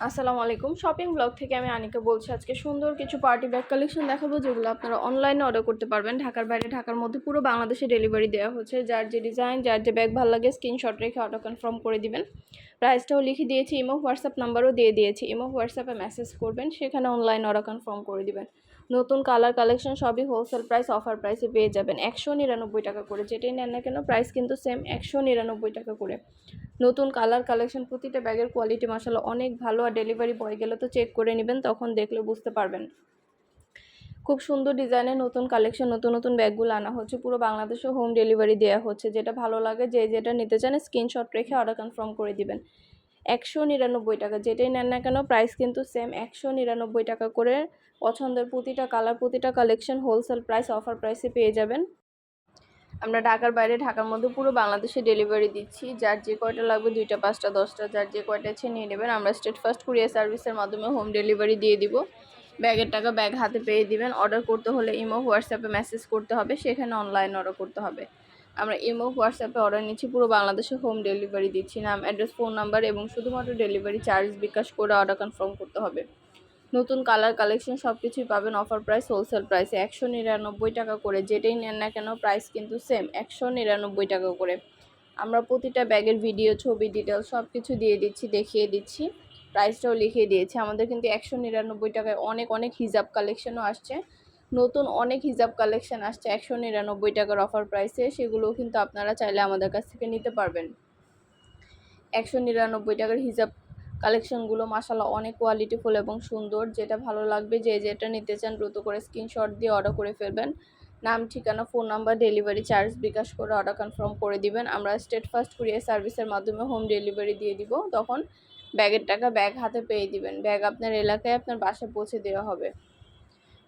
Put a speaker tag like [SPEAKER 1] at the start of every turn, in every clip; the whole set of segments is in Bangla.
[SPEAKER 1] আসসালামু আলাইকুম। শপিং ব্লগ থেকে আমি আনিকা বলছি, আজকে সুন্দর কিছু পার্টি ব্যাগ কালেকশন দেখাবো, যেগুলো আপনারা অনলাইনে অর্ডার করতে পারবেন। ঢাকার বাইরে, ঢাকার মধ্যে পুরো বাংলাদেশে ডেলিভারি দেওয়া হচ্ছে। যার যে ডিজাইন যার যে ব্যাগ ভালো লাগে স্ক্রিনশট রেখে অর্ডার কনফার্ম করে দিবেন। প্রাইসটাও লিখে দিয়েছি ইমো হোয়াটসঅ্যাপ নাম্বারও দিয়ে দিয়েছি। ইমো হোয়াটসঅ্যাপে মেসেজ করবেন, সেখানে অনলাইন অর্ডার কনফার্ম করে দিবেন। নতুন কালার কালেকশন সবই হোলসেল প্রাইস অফার প্রাইসে পেয়ে যাবেন। একশো নিরানব্বই টাকা করে যেটাই নেন না কেন প্রাইস কিন্তু সেম একশো নিরানব্বই টাকা করে। নতুন কালার কালেকশন প্রতিটা ব্যাগের কোয়ালিটি মাসাল্লাহ অনেক ভালো আর ডেলিভারি বয় গেলে তো চেক করে নেবেন, তখন দেখলে বুঝতে পারবেন। খুব সুন্দর ডিজাইনের নতুন কালেকশন নতুন নতুন ব্যাগগুলো আনা হচ্ছে। পুরো বাংলাদেশে হোম ডেলিভারি দেওয়া হচ্ছে। যেটা ভালো লাগে, যে যেটা নিতে চান স্ক্রিনশট রেখে অর্ডার কনফার্ম করে দিবেন। একশো নিরানব্বই টাকা, যেটাই নেন না কেন প্রাইস কিন্তু সেম একশো নিরানব্বই টাকা করে পছন্দের প্রতিটা কালার, প্রতিটা কালেকশন হোলসেল প্রাইস অফার প্রাইসে পেয়ে যাবেন। আমরা ঢাকার বাইরে, ঢাকার মধ্যে পুরো বাংলাদেশে ডেলিভারি দিচ্ছি। যার যে কয়টা লাগবে, দুইটা, পাঁচটা, দশটা, যার যে কয়টা ইচ্ছে নিয়ে নেবেন। আমরা স্টেট ফার্স্ট কুরিয়ার সার্ভিসের মাধ্যমে হোম ডেলিভারি দিয়ে দিব। ব্যাগের টাকা ব্যাগ হাতে পেয়ে দিবেন। অর্ডার করতে হলে ইমো, হোয়াটসঅ্যাপে মেসেজ করতে হবে। সেখানে অনলাইন অর্ডার করতে হবে। আমরা ইমো, হোয়াটসঅ্যাপে অর্ডার নিচ্ছি। পুরো বাংলাদেশে হোম ডেলিভারি দিচ্ছি। নাম অ্যাড্রেস ফোন নাম্বার এবং শুধুমাত্র ডেলিভারি চার্জ বিকাশ করে অর্ডার কনফার্ম করতে হবে। নতুন কালার কালেকশন সব কিছুই পাবেন অফার প্রাইস হোলসেল প্রাইসে। একশো নিরানব্বই টাকা করে, যেটাই নেন না কেন, প্রাইস কিন্তু সেম, একশো নিরানব্বই টাকা করে। আমরা প্রতিটা ব্যাগের ভিডিও, ছবি, ডিটেল সব কিছু দিয়ে দিচ্ছি, দেখিয়ে দিচ্ছি। প্রাইসটাও লিখিয়ে দিয়েছি। আমাদের কিন্তু একশো নিরানব্বই টাকায় অনেক অনেক হিজাব কালেকশনও আসছে। নতুন অনেক হিজাব কালেকশন আসছে একশো নিরানব্বই টাকার অফার প্রাইসে। সেগুলোও কিন্তু আপনারা চাইলে আমাদের কাছ থেকে নিতে পারবেন। একশো নিরানব্বই টাকার হিজাব কালেকশনগুলো মাসাল্লাহ অনেক কোয়ালিটিফুল এবং সুন্দর। যেটা ভালো লাগবে যে, যেটা নিতে চান দ্রুত করে স্ক্রিনশট দিয়ে অর্ডার করে ফেলবেন। নাম, ঠিকানা phone number delivery charge bKash করে অর্ডার কনফার্ম করে দিবেন। আমরা স্টেট ফার্স্ট কুরিয়ার সার্ভিসের মাধ্যমে হোম ডেলিভারি দিয়ে দিব। তখন ব্যাগের টাকা ব্যাগ হাতে পেয়ে দিবেন। ব্যাগ আপনার এলাকায় আপনার বাসায় পৌঁছে দেওয়া হবে।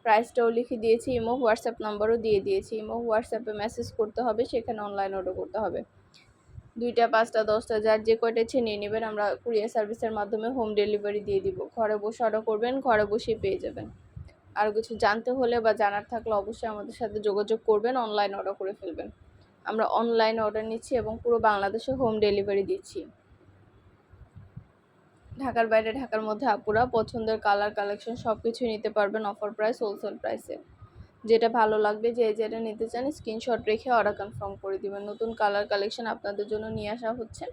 [SPEAKER 1] প্রাইসটাও লিখে দিয়েছি ইমো হোয়াটসঅ্যাপ নাম্বারও দিয়ে দিয়েছি। ইমো হোয়াটসঅ্যাপে মেসেজ করতে হবে, সেখানে অনলাইন অর্ডার করতে হবে। দুইটা, পাঁচটা, দশটা, যার যে কয়টা ইচ্ছে নিয়ে নেবেন। আমরা কুরিয়ার সার্ভিসের মাধ্যমে হোম ডেলিভারি দিয়ে দিব। ঘরে বসে অর্ডার করবেন, ঘরে বসেই পেয়ে যাবেন। আর কিছু জানতে হলে বা জানার থাকলে অবশ্যই আমাদের সাথে যোগাযোগ করবেন অনলাইন অর্ডার করে ফেলবেন। আমরা অনলাইন অর্ডার নিচ্ছি এবং পুরো বাংলাদেশে হোম ডেলিভারি দিচ্ছি। ঢাকার বাইরে, ঢাকার মধ্যে আপুরা পছন্দের কালার কালেকশন সব কিছুই নিতে পারবেন অফার প্রাইস হোলসেল প্রাইসে যেটা ভালো লাগবে যে যেটা নিতে চান স্ক্রিনশট রেখে অর্ডার কনফার্ম করে দিবেন। নতুন কালার কালেকশন আপনাদের জন্য নিয়ে আসা হচ্ছে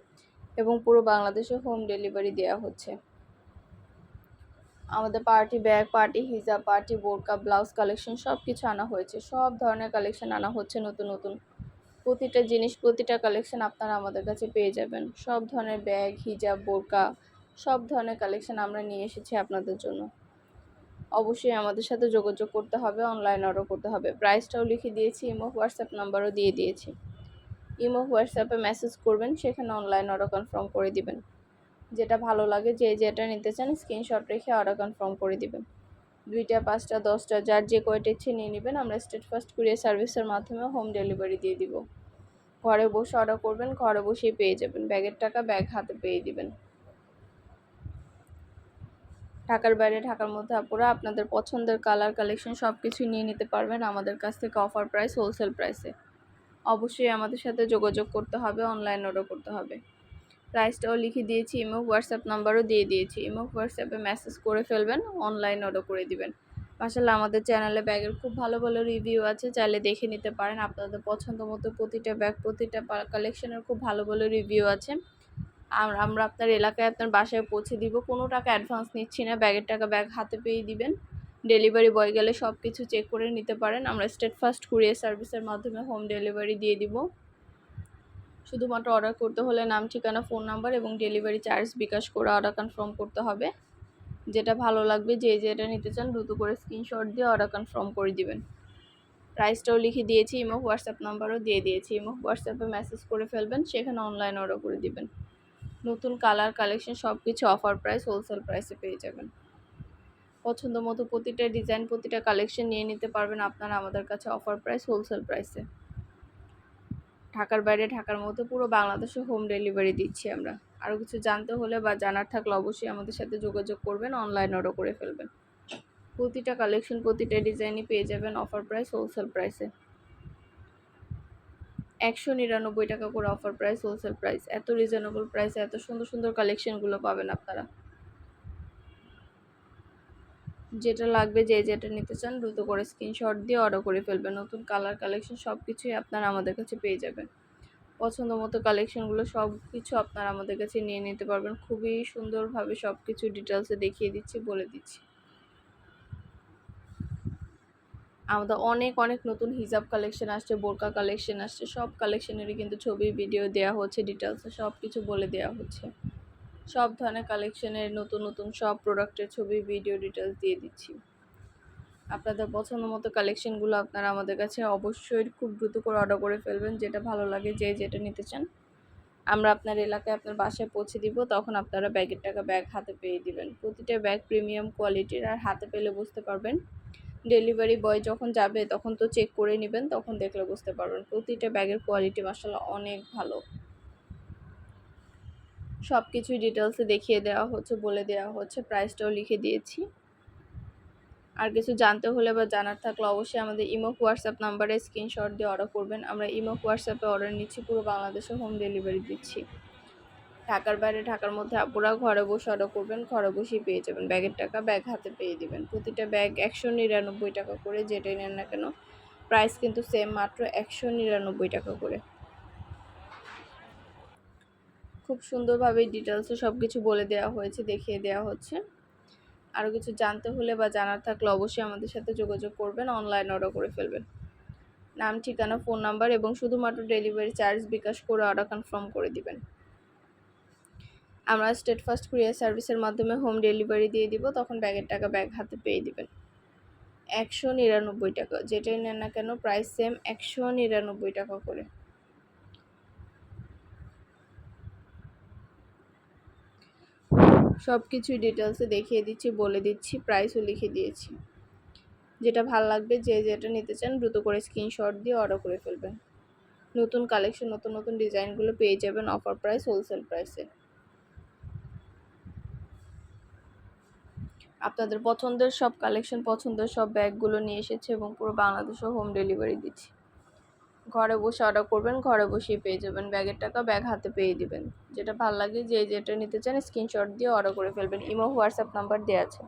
[SPEAKER 1] এবং পুরো বাংলাদেশে হোম ডেলিভারি দেওয়া হচ্ছে। আমাদের পার্টি ব্যাগ পার্টি হিজাব পার্টি বোরকা ব্লাউজ কালেকশন সব কিছু আনা হয়েছে। সব ধরনের কালেকশন আনা হচ্ছে নতুন নতুন। প্রতিটা জিনিস, প্রতিটা কালেকশন আপনারা আমাদের কাছে পেয়ে যাবেন। সব ধরনের ব্যাগ হিজাব বোরকা সব ধরনের কালেকশন আমরা নিয়ে এসেছি আপনাদের জন্য। অবশ্যই আমাদের সাথে যোগাযোগ করতে হবে অনলাইন অর্ডার করতে হবে। প্রাইসটাও লিখে দিয়েছি ইমো হোয়াটসঅ্যাপ নাম্বারও দিয়ে দিয়েছি। ইমো হোয়াটসঅ্যাপে মেসেজ করবেন, সেখানে অনলাইন অর্ডার কনফার্ম করে দিবেন। যেটা ভালো লাগে, যে যেটা নিতে চান স্ক্রিনশট রেখে অর্ডার কনফার্ম করে দিবেন। দুইটা, পাঁচটা, দশটা, যার যে কয়টা ইচ্ছে নিয়ে নেবেন, আমরা স্টেট ফার্স্ট কুরিয়ার সার্ভিসের মাধ্যমে হোম ডেলিভারি দিয়ে দিব। ঘরে বসে অর্ডার করবেন, ঘরে বসেই পেয়ে যাবেন। ব্যাগের টাকা ব্যাগ হাতে পেয়ে দিবেন। ঢাকার বাইরে, ঢাকার মধ্যে আপুরা আপনাদের পছন্দের কালার কালেকশন সব কিছু নিয়ে নিতে পারবেন আমাদের কাছ থেকে অফার প্রাইস হোলসেল প্রাইসে অবশ্যই আমাদের সাথে যোগাযোগ করতে হবে অনলাইন অর্ডার করতে হবে। প্রাইসটাও লিখে দিয়েছি ইমো হোয়াটসঅ্যাপ নাম্বারও দিয়ে দিয়েছি। ইমো হোয়াটসঅ্যাপে মেসেজ করে ফেলবেন অনলাইন অর্ডার করে দিবেন। মাসাল্লাহ আমাদের চ্যানেলে ব্যাগের খুব ভালো ভালো রিভিউ আছে, চাইলে দেখে নিতে পারেন। আপনাদের পছন্দ মতো প্রতিটা ব্যাগ প্রতিটা কালেকশনের খুব ভালো ভালো রিভিউ আছে। আমরা আমরা আপনার এলাকায় আপনার বাসায় পৌঁছে দিব। কোনো টাকা অ্যাডভান্স নিচ্ছি না। ব্যাগের টাকা ব্যাগ হাতে পেয়ে দিবেন। ডেলিভারি বয় গেলে সব কিছু চেক করে নিতে পারেন। আমরা স্টেট ফার্স্ট কুরিয়ার সার্ভিসের মাধ্যমে হোম ডেলিভারি দিয়ে দিব। শুধুমাত্র অর্ডার করতে হলে নাম, ঠিকানা ফোন নাম্বার এবং ডেলিভারি চার্জ বিকাশ করে অর্ডার কনফার্ম করতে হবে। যেটা ভালো লাগবে, যে যেটা নিতে চান দ্রুত করে স্ক্রিনশট দিয়ে অর্ডার কনফার্ম করে দিবেন। প্রাইসটাও লিখে দিয়েছি ইমো হোয়াটসঅ্যাপ নাম্বারও দিয়ে দিয়েছি। ইমো হোয়াটসঅ্যাপে মেসেজ করে ফেলবেন, সেখানে অনলাইন অর্ডার করে দিবেন। নতুন কালার কালেকশন সব কিছু অফার প্রাইস হোলসেল প্রাইসে পেয়ে যাবেন। পছন্দ মতো প্রতিটা ডিজাইন প্রতিটা কালেকশন নিয়ে নিতে পারবেন আপনারা আমাদের কাছে অফার প্রাইস হোলসেল প্রাইসে ঢাকার বাইরে, ঢাকার মধ্যে পুরো বাংলাদেশে হোম ডেলিভারি দিচ্ছি আমরা। আরও কিছু জানতে হলে বা জানার থাকলে অবশ্যই আমাদের সাথে যোগাযোগ করবেন অনলাইন অর্ডার করে ফেলবেন। প্রতিটা কালেকশন প্রতিটা ডিজাইনই পেয়ে যাবেন অফার প্রাইস হোলসেল প্রাইসে একশো নিরানব্বই টাকা করে অফার প্রাইস হোলসেল প্রাইস এত রিজনেবল প্রাইসে এত সুন্দর সুন্দর কালেকশনগুলো পাবেন আপনারা। যেটা লাগবে, যে যেটা নিতে চান, দ্রুত করে স্ক্রিনশট দিয়ে অর্ডার করে ফেলবেন। নতুন কালার কালেকশন সব কিছুই আপনারা আমাদের কাছে পেয়ে যাবেন। পছন্দ মতো কালেকশনগুলো সব কিছু আপনারা আমাদের কাছে নিয়ে নিতে পারবেন। খুবই সুন্দরভাবে সব কিছু ডিটেলসে দেখিয়ে দিচ্ছি, বলে দিচ্ছি। আমাদের অনেক অনেক নতুন হিজাব কালেকশন আসছে, বোরকা কালেকশন আসছে, সব কালেকশনেরই কিন্তু ছবি ভিডিও দেওয়া হচ্ছে ডিটেলসে সব কিছু বলে দেওয়া হচ্ছে। সব ধরনের কালেকশনের নতুন নতুন সব প্রোডাক্টের ছবি ভিডিও ডিটেলস দিয়ে দিচ্ছি। আপনাদের পছন্দ মতো কালেকশনগুলো আপনারা আমাদের কাছে অবশ্যই খুব দ্রুত করে অর্ডার করে ফেলবেন, যেটা ভালো লাগে, যে যেটা নিতে চান। আমরা আপনার এলাকায় আপনার বাসায় পৌঁছে দিব, তখন আপনারা ব্যাগের টাকা ব্যাগ হাতে পেয়ে দিবেন। প্রতিটা ব্যাগ প্রিমিয়াম কোয়ালিটির আর হাতে পেলে বুঝতে পারবেন। ডেলিভারি বয় যখন যাবে, তখন তো চেক করে নেবেন, তখন দেখলে বুঝতে পারবেন। প্রতিটা ব্যাগের কোয়ালিটি মাসাল্লাহ অনেক ভালো। সব কিছুই ডিটেলসে দেখিয়ে দেওয়া হচ্ছে, বলে দেওয়া হচ্ছে প্রাইসটাও লিখে দিয়েছি। আর কিছু জানতে হলে বা জানার থাকলে অবশ্যই আমাদের ইমো, হোয়াটসঅ্যাপ নাম্বারে স্ক্রিনশট দিয়ে অর্ডার করবেন। আমরা ইমো, হোয়াটসঅ্যাপে অর্ডার নিচ্ছি, পুরো বাংলাদেশে হোম ডেলিভারি দিচ্ছি। ঢাকার বাইরে, ঢাকার মধ্যে আপুরা ঘরে বসে অর্ডার করবেন, ঘরে বসেই পেয়ে যাবেন। ব্যাগের টাকা ব্যাগ হাতে পেয়ে দিবেন। প্রতিটা ব্যাগ একশো নিরানব্বই টাকা করে, যেটাই নেন না কেন প্রাইস কিন্তু সেম মাত্র একশো নিরানব্বই টাকা করে। খুব সুন্দরভাবে ডিটেলসে সব কিছু বলে দেওয়া হয়েছে, দেখিয়ে দেওয়া হচ্ছে। আরও কিছু জানতে হলে বা জানার থাকলে অবশ্যই আমাদের সাথে যোগাযোগ করবেন অনলাইন অর্ডার করে ফেলবেন। নাম, ঠিকানা ফোন নাম্বার এবং শুধুমাত্র ডেলিভারি চার্জ বিকাশ করে অর্ডার কনফার্ম করে দিবেন। আমরা স্টেট ফার্স্ট কুরিয়ার সার্ভিসের মাধ্যমে হোম ডেলিভারি দিয়ে দিব, তখন ব্যাগের টাকা ব্যাগ হাতে পেয়ে দিবেন। একশো নিরানব্বই টাকা, যেটাই নেন না কেন প্রাইস সেম একশো নিরানব্বই টাকা করে। সব কিছুই ডিটেলসে দেখিয়ে দিচ্ছি, বলে দিচ্ছি প্রাইসও লিখে দিয়েছি। যেটা ভালো লাগবে, যে যেটা নিতে চান, দ্রুত করে স্ক্রিনশট দিয়ে অর্ডার করে ফেলবেন। নতুন কালেকশন নতুন নতুন ডিজাইনগুলো পেয়ে যাবেন অফার প্রাইস হোলসেল প্রাইসে আপনাদের পছন্দের সব কালেকশন পছন্দের সব ব্যাগগুলো নিয়ে এসেছে এবং পুরো বাংলাদেশও হোম ডেলিভারি দিচ্ছি। ঘরে বসে অর্ডার করবেন, ঘরে বসেই পেয়ে যাবেন। ব্যাগের টাকা ব্যাগ হাতে পেয়ে দিবেন। যেটা ভালো লাগে যে, যেটা নিতে চান স্ক্রিনশট দিয়ে অর্ডার করে ফেলবেন। ইমো, হোয়াটসঅ্যাপ নাম্বার দেওয়া আছে।